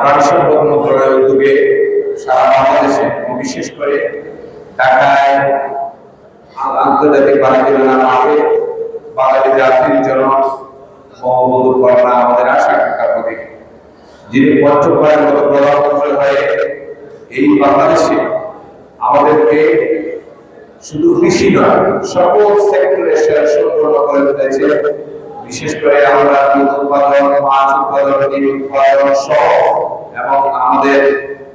প্রাণী সম্পদ মন্ত্রণালয়ের উদ্যোগে সারা বাংলাদেশে বিশেষ করে ঢাকায় আন্তর্জাতিক বাণিজ্য মেলা মাঠে বাঙালিদের আত্মীয় জন বঙ্গবন্ধু কন্যা আমাদের আশা আকাঙ্ক্ষা প্রতীক। যিনি পঞ্চমবারের মতো প্রধানমন্ত্রী হয়ে এই বাংলাদেশে আমাদেরকে শুধু কৃষি নয়, সকল সেক্টরে সম্পূর্ণ করে তুলেছে বিশেষ করে আমরা দুধ উৎপাদন মাছ উৎপাদন ডিম উৎপাদন সহ এবং আমাদের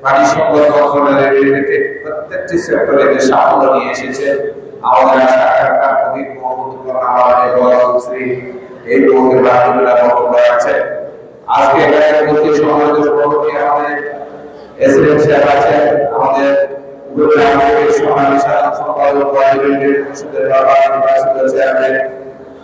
প্রাণী সম্পদ মন্ত্রণালয়ের রিলেটেড প্রত্যেকটি সেক্টরে যে সাফল্য নিয়ে এসেছে, আমাদের প্রদীপ আমাদের গৌরবশ্রী এই বক্তব্য আছে। আজকে এখানে সভাপতি আমাদের এসএম আমাদের উপজেলা সাধারণ সম্পাদক পরিষদের চেয়ারম্যান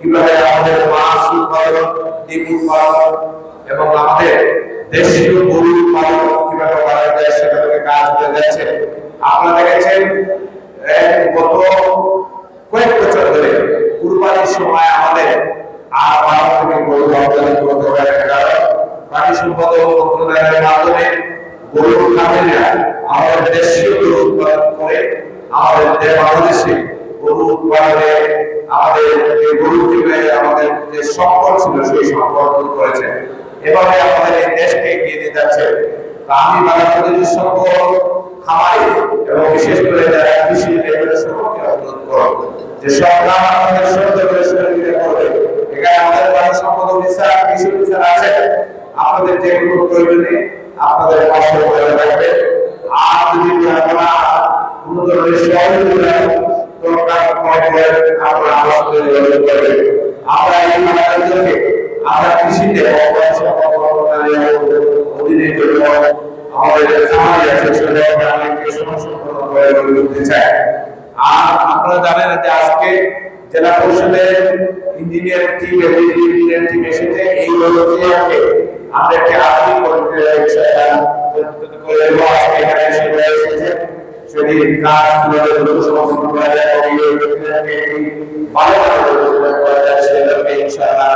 কীভাবে আমাদের মাছ উৎপাদন ডিম উৎপাদন এবং আমাদের দেশীয় গরু উৎপাদন কীভাবে করা যায় সেটাকে কাজ করে যাচ্ছে, আপনারা দেখেছেন গত কয়েক বছর ধরে কুরবানির সময় আমাদের আর বারো কোটি গরু রপ্তানি করতে পারে কারণ প্রাণী সম্পদ মন্ত্রণালয়ের মাধ্যমে গরুর খামারিরা আমাদের দেশীয় গরু উৎপাদন করে আমাদের বাংলাদেশে গরু উৎপাদনে আমাদের যে গরু থেকে আমাদের যে সম্পদ ছিল, সেই সম্পদ করেছে। এভাবে আমাদের দেশকে আমি বিশেষ করে সকলকে অনুরোধ করব। কৃষি অফিসার আছে। আপনাদের যে কোনো আপনাদের আমার আমরা কৃষিতে অধীনে আমাদের খামারি আছে সেটা আমাদেরকে সংশোধন করে গড়ে তুলতে চাই আর আপনারা জানেন সেটি কাজ কীভাবে দ্রুত সমাধান করা যায় এই লোককে ভালো ভালো করা যায় সেটাকে ইনশাআল্লাহ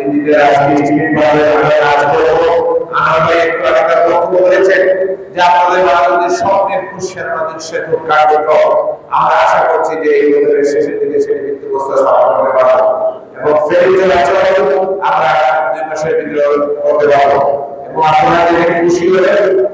ইঞ্জিনিয়ার আজকে স্টিমেট পাবে আমরা কাজ আপনারা খুশি হলে বড় কথা এই